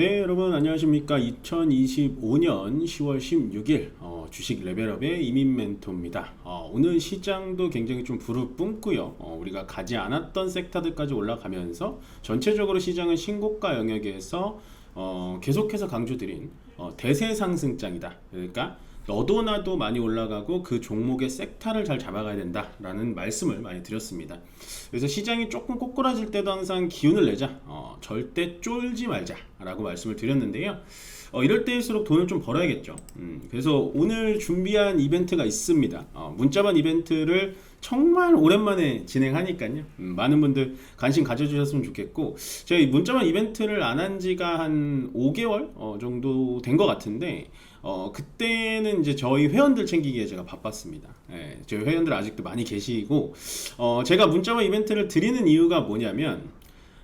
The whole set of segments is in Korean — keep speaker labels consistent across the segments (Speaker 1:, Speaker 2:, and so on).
Speaker 1: 네, 여러분 안녕하십니까? 2025년 10월 16일 어, 주식 레벨업의 이민 멘토입니다. 어, 오늘 시장도 굉장히 좀 불을 뿜고요. 어, 우리가 가지 않았던 섹터들까지 올라가면서 전체적으로 시장은 신고가 영역에서 어, 계속해서 강조드린 어, 대세 상승장이다. 그러니까 너도 나도 많이 올라가고 그 종목의 섹터를 잘 잡아가야 된다라는 말씀을 많이 드렸습니다. 그래서 시장이 조금 꼬꾸라질 때도 항상 기운을 내자, 어, 절대 쫄지 말자라고 말씀을 드렸는데요. 어, 이럴 때일수록 돈을 좀 벌어야겠죠. 음, 그래서 오늘 준비한 이벤트가 있습니다. 어, 문자반 이벤트를 정말 오랜만에 진행하니까요. 음, 많은 분들 관심 가져주셨으면 좋겠고, 저희 문자반 이벤트를 안 한 지가 한 5개월 어, 정도 된 것 같은데, 어, 그때는 이제 저희 회원들 챙기기에 제가 바빴습니다. 예, 저희 회원들 아직도 많이 계시고, 어, 제가 문자반 이벤트를 드리는 이유가 뭐냐면,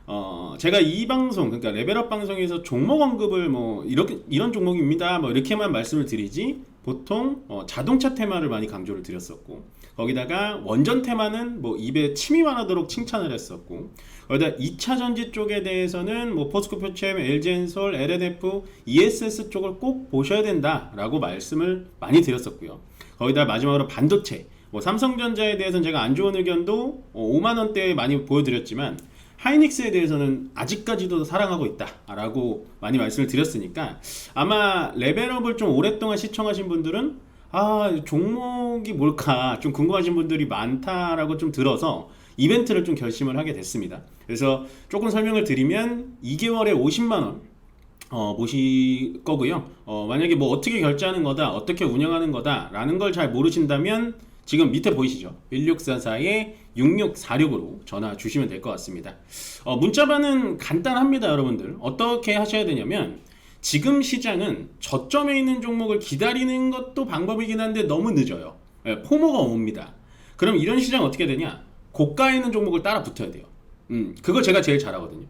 Speaker 1: 어, 제가 이 방송, 그러니까 레벨업 방송에서 종목 언급을 뭐, 이렇게, 이런 종목입니다. 뭐, 이렇게만 말씀을 드리지, 보통, 어, 자동차 테마를 많이 강조를 드렸었고, 거기다가 원전 테마는 뭐, 입에 침이 많아도록 칭찬을 했었고, 거기다 2차 전지 쪽에 대해서는 뭐, 포스코 표체엠, LG엔솔, LNF, ESS 쪽을 꼭 보셔야 된다라고 말씀을 많이 드렸었고요. 거기다 마지막으로 반도체, 뭐, 삼성전자에 대해서는 제가 안 좋은 의견도 5만 원대에 많이 보여드렸지만, 하이닉스에 대해서는 아직까지도 사랑하고 있다라고 많이 말씀을 드렸으니까 아마 레벨업을 좀 오랫동안 시청하신 분들은 아 종목이 뭘까 좀 궁금하신 분들이 많다라고 좀 들어서 이벤트를 좀 결심을 하게 됐습니다. 그래서 조금 설명을 드리면 2개월에 50만 원 어, 모실 거고요. 어, 만약에 뭐 어떻게 결제하는 거다, 어떻게 운영하는 거다라는 걸 잘 모르신다면 지금 밑에 보이시죠? 1644에 6646으로 전화 주시면 될 것 같습니다. 어, 문자반은 간단합니다, 여러분들. 어떻게 하셔야 되냐면 지금 시장은 저점에 있는 종목을 기다리는 것도 방법이긴 한데 너무 늦어요. 예, 포모가 옵니다. 그럼 이런 시장 어떻게 되냐? 고가에 있는 종목을 따라 붙어야 돼요. 음, 그걸 제가 제일 잘하거든요.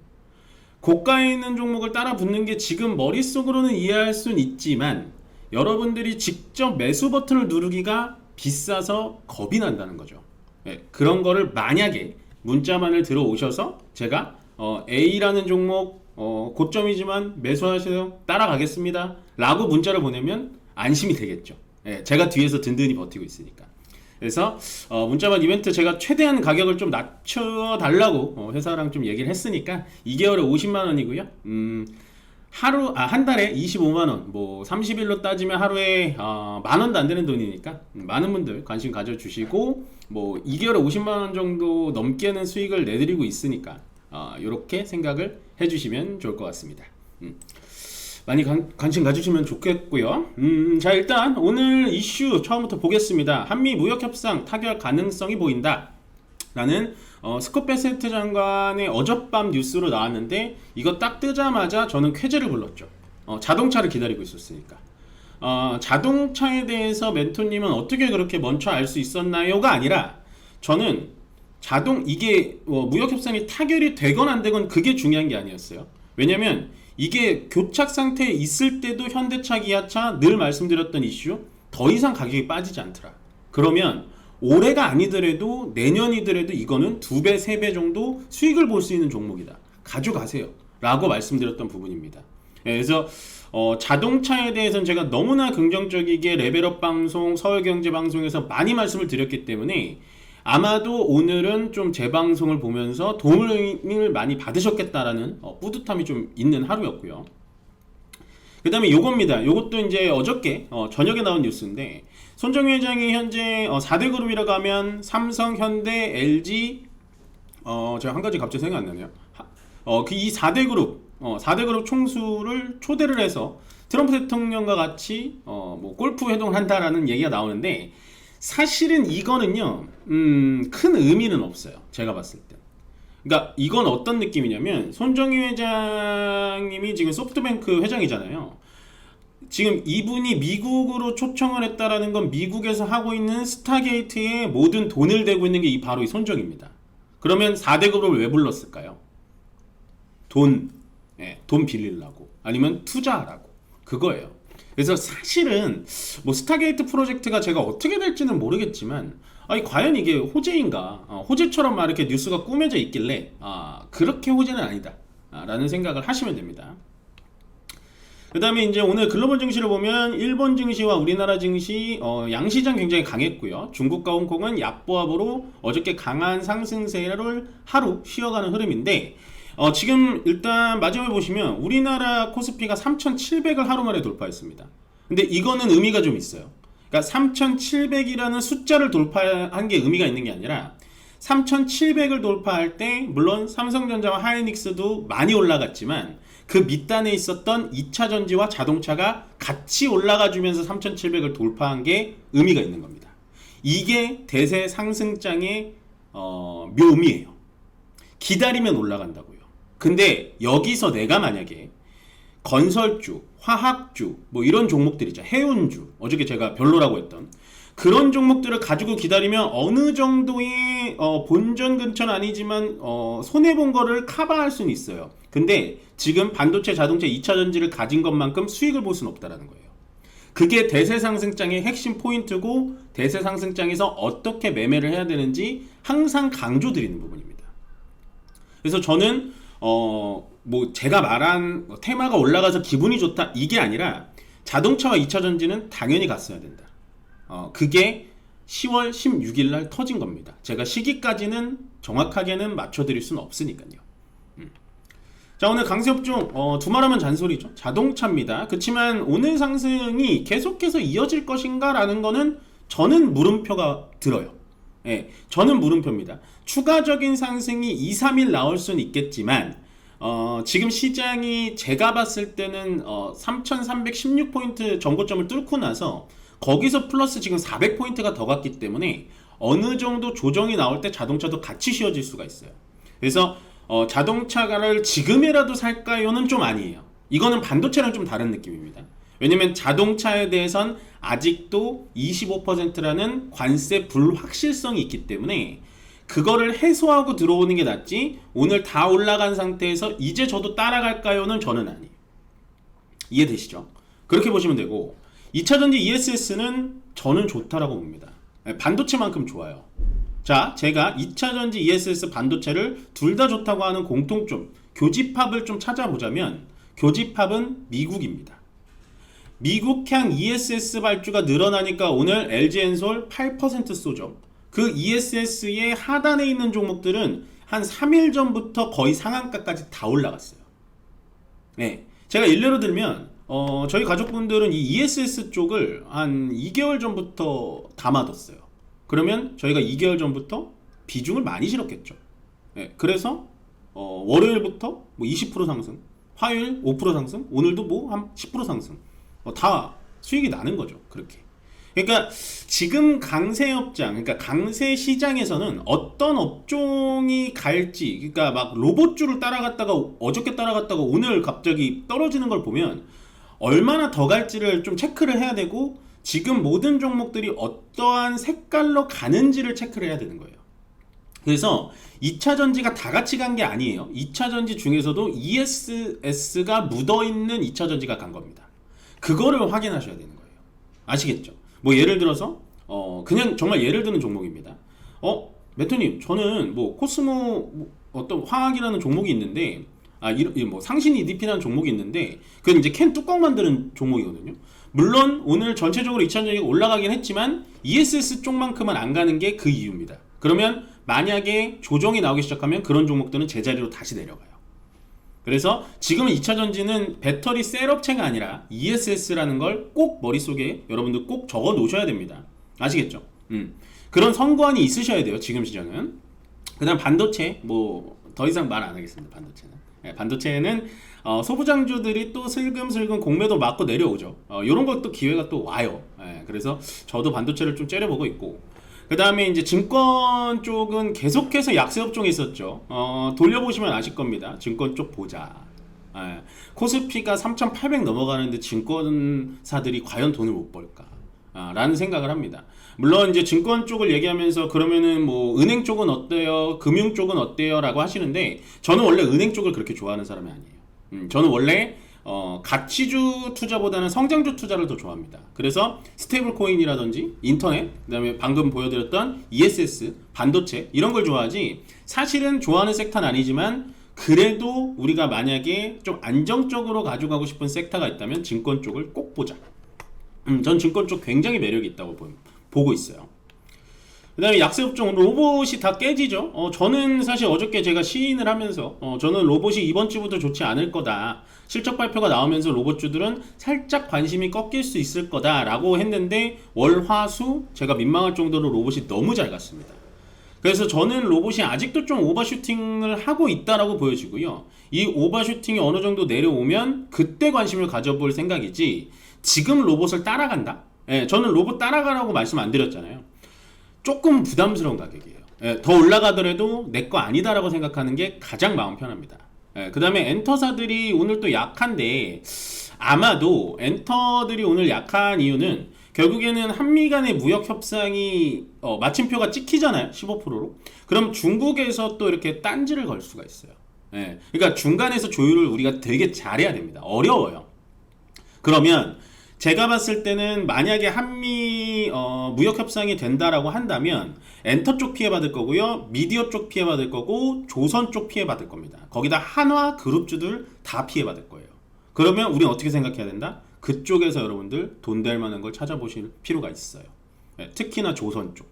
Speaker 1: 고가에 있는 종목을 따라 붙는 게 지금 머릿속으로는 이해할 수는 있지만 여러분들이 직접 매수 버튼을 누르기가 비싸서 겁이 난다는 거죠. 예, 그런 거를 만약에 문자만을 들어오셔서 제가 어, A라는 종목 어, 고점이지만 매수하세요 따라가겠습니다 라고 문자를 보내면 안심이 되겠죠. 예, 제가 뒤에서 든든히 버티고 있으니까. 그래서 어, 문자만 이벤트 제가 최대한 가격을 좀 낮춰 달라고 어, 회사랑 좀 얘기를 했으니까 2개월에 50만 원이고요. 음, 하루 아 한 달에 25만 원, 뭐 30일로 따지면 하루에 어, 만 원도 안 되는 돈이니까 음, 많은 분들 관심 가져주시고 뭐 2개월에 50만 원 정도 넘게는 수익을 내드리고 있으니까 어, 이렇게 생각을 해주시면 좋을 것 같습니다. 음. 많이 관, 관심 가주시면 좋겠고요. 음, 자 일단 오늘 이슈 처음부터 보겠습니다. 한미 무역 협상 타결 가능성이 보인다. 라는 어, 스콧 베세트 장관의 어젯밤 뉴스로 나왔는데 이거 딱 뜨자마자 저는 쾌재를 불렀죠. 어, 자동차를 기다리고 있었으니까. 어, 자동차에 대해서 멘토님은 어떻게 그렇게 먼저 알 수 있었나요가 아니라 저는 자동 이게 어, 무역 협상이 타결이 되건 안 되건 그게 중요한 게 아니었어요. 왜냐면 이게 교착 상태에 있을 때도 현대차, 기아차 늘 말씀드렸던 이슈 더 이상 가격이 빠지지 않더라. 그러면 올해가 아니더라도 내년이더라도 이거는 두 배, 세 배 정도 수익을 볼 수 있는 종목이다. 가져가세요. 라고 말씀드렸던 부분입니다. 예, 그래서 어, 자동차에 대해서는 제가 너무나 긍정적이게 레벨업 방송, 서울경제 방송에서 많이 말씀을 드렸기 때문에 아마도 오늘은 좀제 방송을 보면서 도움을 많이 받으셨겠다라는 어, 뿌듯함이 좀 있는 하루였고요. 그 다음에 요겁니다. 요것도 이제 어저께 어, 저녁에 나온 뉴스인데 손정희 회장이 현재 어, 4대 그룹이라고 하면 삼성, 현대, LG 어, 제가 한 가지 갑자기 생각 안 나네요. 어, 그 이 4대 그룹 어, 4대 그룹 총수를 초대를 해서 트럼프 대통령과 같이 어, 뭐 골프 회동을 한다라는 얘기가 나오는데 사실은 이거는요, 음, 큰 의미는 없어요. 제가 봤을 때. 그러니까 이건 어떤 느낌이냐면 손정희 회장님이 지금 소프트뱅크 회장이잖아요. 지금 이분이 미국으로 초청을 했다라는 건 미국에서 하고 있는 스타게이트에 모든 돈을 대고 있는 게 이 바로 이 손정입니다. 그러면 4대 그룹을 왜 불렀을까요? 돈, 예, 돈 빌리려고 아니면 투자하라고 그거예요. 그래서 사실은 뭐 스타게이트 프로젝트가 제가 어떻게 될지는 모르겠지만 아니 과연 이게 호재인가? 어, 호재처럼 막 이렇게 뉴스가 꾸며져 있길래 아 그렇게 호재는 아니다. 아, 라는 생각을 하시면 됩니다. 그 다음에 이제 오늘 글로벌 증시를 보면 일본 증시와 우리나라 증시 어, 양시장 굉장히 강했고요. 중국과 홍콩은 약보합으로 어저께 강한 상승세를 하루 쉬어가는 흐름인데 어, 지금 일단 마지막에 보시면 우리나라 코스피가 3,700을 하루 만에 돌파했습니다. 근데 이거는 의미가 좀 있어요. 그러니까 3,700이라는 숫자를 돌파한 게 의미가 있는 게 아니라 3,700을 돌파할 때 물론 삼성전자와 하이닉스도 많이 올라갔지만 그 밑단에 있었던 2차 전지와 자동차가 같이 올라가 주면서 3,700을 돌파한 게 의미가 있는 겁니다. 이게 대세 상승장의 어, 묘미예요. 기다리면 올라간다고요. 근데 여기서 내가 만약에 건설주, 화학주, 뭐 이런 종목들이죠. 해운주, 어저께 제가 별로라고 했던 그런 종목들을 가지고 기다리면 어느 정도의 어, 본전 근처는 아니지만 어, 손해 본 거를 커버할 수는 있어요. 근데 지금 반도체, 자동차 2차 전지를 가진 것만큼 수익을 볼 수는 없다라는 거예요. 그게 대세 상승장의 핵심 포인트고 대세 상승장에서 어떻게 매매를 해야 되는지 항상 강조드리는 부분입니다. 그래서 저는 어 뭐 제가 말한 테마가 올라가서 기분이 좋다 이게 아니라 자동차와 2차 전지는 당연히 갔어야 된다. 어 그게 10월 16일 날 터진 겁니다. 제가 시기까지는 정확하게는 맞춰드릴 수는 없으니까요. 음. 자 오늘 강세업종 어, 두말하면 잔소리죠. 자동차입니다. 그렇지만 오늘 상승이 계속해서 이어질 것인가라는 거는 저는 물음표가 들어요. 예, 저는 물음표입니다. 추가적인 상승이 2, 3일 나올 수는 있겠지만 어, 지금 시장이 제가 봤을 때는 어, 3,316포인트 전고점을 뚫고 나서 거기서 플러스 지금 400포인트가 더 갔기 때문에 어느 정도 조정이 나올 때 자동차도 같이 쉬어질 수가 있어요. 그래서 어, 자동차를 지금이라도 살까요는 좀 아니에요. 이거는 반도체랑 좀 다른 느낌입니다. 왜냐면 자동차에 대해선 아직도 25%라는 관세 불확실성이 있기 때문에 그거를 해소하고 들어오는 게 낫지 오늘 다 올라간 상태에서 이제 저도 따라갈까요는 저는 아니에요. 이해되시죠? 그렇게 보시면 되고 2차전지 ESS는 저는 좋다라고 봅니다. 네, 반도체만큼 좋아요. 자, 제가 2차전지 ESS 반도체를 둘 다 좋다고 하는 공통점, 교집합을 좀 찾아보자면 교집합은 미국입니다. 미국향 ESS 발주가 늘어나니까 오늘 LG엔솔 8% 쏘죠. 그 ESS의 하단에 있는 종목들은 한 3일 전부터 거의 상한가까지 다 올라갔어요. 네. 제가 일례로 들면 어, 저희 가족분들은 이 ESS 쪽을 한 2개월 전부터 담아뒀어요. 그러면 저희가 2개월 전부터 비중을 많이 실었겠죠. 네, 그래서 어, 월요일부터 뭐 20% 상승, 화요일 5% 상승, 오늘도 뭐 한 10% 상승, 어, 다 수익이 나는 거죠. 그렇게. 그러니까 지금 강세 업장, 그러니까 강세 시장에서는 어떤 업종이 갈지, 그러니까 막 로봇주를 따라갔다가 어저께 따라갔다가 오늘 갑자기 떨어지는 걸 보면 얼마나 더 갈지를 좀 체크를 해야 되고 지금 모든 종목들이 어떠한 색깔로 가는지를 체크를 해야 되는 거예요. 그래서 2차 전지가 다 같이 간 게 아니에요. 2차 전지 중에서도 ESS가 묻어 있는 2차 전지가 간 겁니다. 그거를 확인하셔야 되는 거예요. 아시겠죠? 뭐 예를 들어서 어 그냥 정말 예를 드는 종목입니다. 어 메토님 저는 뭐 코스모 뭐 어떤 화학이라는 종목이 있는데 아, 이, 뭐 상신 EDP라는 종목이 있는데 그건 이제 캔 뚜껑 만드는 종목이거든요. 물론 오늘 전체적으로 2차전지가 올라가긴 했지만 ESS 쪽만큼은 안 가는 게 그 이유입니다. 그러면 만약에 조정이 나오기 시작하면 그런 종목들은 제자리로 다시 내려가요. 그래서 지금은 2차 전지는 배터리 셀 업체가 아니라 ESS라는 걸 꼭 머릿속에 여러분들 꼭 적어 놓으셔야 됩니다. 아시겠죠? 음. 그런 선관이 있으셔야 돼요. 지금 시장은. 그 다음 반도체 뭐 더 이상 말 안 하겠습니다. 반도체는. 네, 반도체는 어, 소부장주들이 또 슬금슬금 공매도 맞고 내려오죠. 어, 이런 것도 기회가 또 와요. 예, 그래서 저도 반도체를 좀 째려보고 있고. 그 다음에 이제 증권 쪽은 계속해서 약세 업종이 있었죠. 어, 돌려보시면 아실 겁니다. 증권 쪽 보자. 예, 코스피가 3,800 넘어가는데 증권사들이 과연 돈을 못 벌까? 아, 라는 생각을 합니다. 물론 이제 증권 쪽을 얘기하면서 그러면은 뭐 은행 쪽은 어때요? 금융 쪽은 어때요? 라고 하시는데 저는 원래 은행 쪽을 그렇게 좋아하는 사람이 아니에요. 음, 저는 원래 어, 가치주 투자보다는 성장주 투자를 더 좋아합니다. 그래서 스테이블 코인이라든지 인터넷, 그다음에 방금 보여드렸던 ESS, 반도체 이런 걸 좋아하지 사실은 좋아하는 섹터는 아니지만 그래도 우리가 만약에 좀 안정적으로 가져가고 싶은 섹터가 있다면 증권 쪽을 꼭 보자. 음, 전 증권 쪽 굉장히 매력이 있다고 보, 보고 있어요. 그 다음에 약세 업종 로봇이 다 깨지죠. 어, 저는 사실 어저께 제가 시인을 하면서 어, 저는 로봇이 이번 주부터 좋지 않을 거다. 실적 발표가 나오면서 로봇주들은 살짝 관심이 꺾일 수 있을 거다라고 했는데 월화수 제가 민망할 정도로 로봇이 너무 잘 갔습니다. 그래서 저는 로봇이 아직도 좀 오버슈팅을 하고 있다라고 보여지고요. 이 오버슈팅이 어느 정도 내려오면 그때 관심을 가져볼 생각이지 지금 로봇을 따라간다? 예, 저는 로봇 따라가라고 말씀 안 드렸잖아요. 조금 부담스러운 가격이에요. 예, 더 올라가더라도 내 거 아니다라고 생각하는 게 가장 마음 편합니다. 예, 그 다음에 엔터사들이 오늘 또 약한데 아마도 엔터들이 오늘 약한 이유는 결국에는 한미 간의 무역 협상이 어, 마침표가 찍히잖아요. 15%로. 그럼 중국에서 또 이렇게 딴지를 걸 수가 있어요. 예, 그러니까 중간에서 조율을 우리가 되게 잘해야 됩니다. 어려워요. 그러면 제가 봤을 때는 만약에 한미 어, 무역 협상이 된다라고 한다면 엔터 쪽 피해 받을 거고요, 미디어 쪽 피해 받을 거고, 조선 쪽 피해 받을 겁니다. 거기다 한화 그룹주들 다 피해 받을 거예요. 그러면 우리는 어떻게 생각해야 된다? 그쪽에서 여러분들 돈 될 만한 걸 찾아보실 필요가 있어요. 예, 특히나 조선 쪽,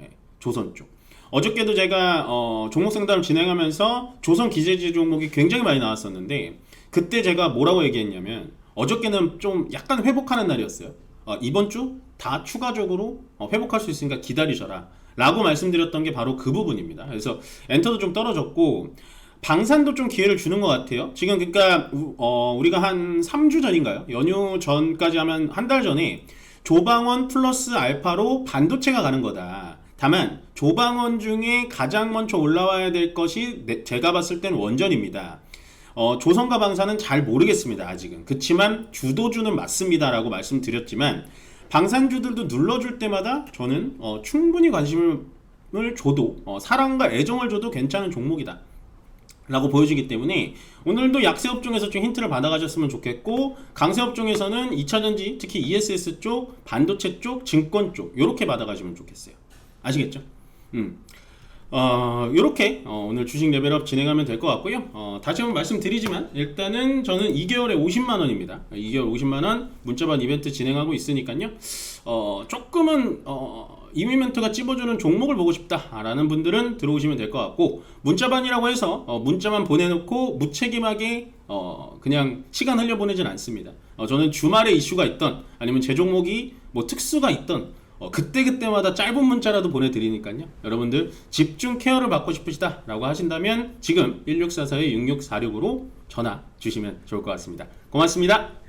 Speaker 1: 예, 조선 쪽. 어저께도 제가 어, 종목 상담을 진행하면서 조선 기재지 종목이 굉장히 많이 나왔었는데 그때 제가 뭐라고 얘기했냐면 어저께는 좀 약간 회복하는 날이었어요. 어, 이번 주 다 추가적으로 어, 회복할 수 있으니까 기다리셔라. 라고 말씀드렸던 게 바로 그 부분입니다. 그래서 엔터도 좀 떨어졌고 방산도 좀 기회를 주는 것 같아요. 지금 그러니까 우- 어, 우리가 한 3주 전인가요? 연휴 전까지 하면 한 달 전에 조방원 플러스 알파로 반도체가 가는 거다. 다만 조방원 중에 가장 먼저 올라와야 될 것이 내- 제가 봤을 땐 원전입니다. 어, 조선과 방사는 잘 모르겠습니다. 아직은. 그렇지만 주도주는 맞습니다라고 말씀드렸지만 방산주들도 눌러줄 때마다 저는 어, 충분히 관심을 줘도 어, 사랑과 애정을 줘도 괜찮은 종목이다. 라고 보여지기 때문에 오늘도 약세 업종에서 좀 힌트를 받아가셨으면 좋겠고 강세 업종에서는 2차전지 특히 ESS 쪽, 반도체 쪽, 증권 쪽 이렇게 받아가시면 좋겠어요. 아시겠죠? 음. 어, 요렇게 어, 오늘 주식 레벨업 진행하면 될 것 같고요. 어, 다시 한번 말씀드리지만 일단은 저는 2개월에 50만 원입니다. 2개월 50만 원 문자반 이벤트 진행하고 있으니까요. 어, 조금은 어, 이미멘트가 찝어주는 종목을 보고 싶다라는 분들은 들어오시면 될 것 같고 문자반이라고 해서 어, 문자만 보내놓고 무책임하게 어, 그냥 시간 흘려보내진 않습니다. 어, 저는 주말에 이슈가 있던 아니면 제 종목이 뭐 특수가 있던 어, 그때그때마다 짧은 문자라도 보내드리니까요. 여러분들 집중 케어를 받고 싶으시다 라고 하신다면 지금 1644-6646으로 전화 주시면 좋을 것 같습니다. 고맙습니다.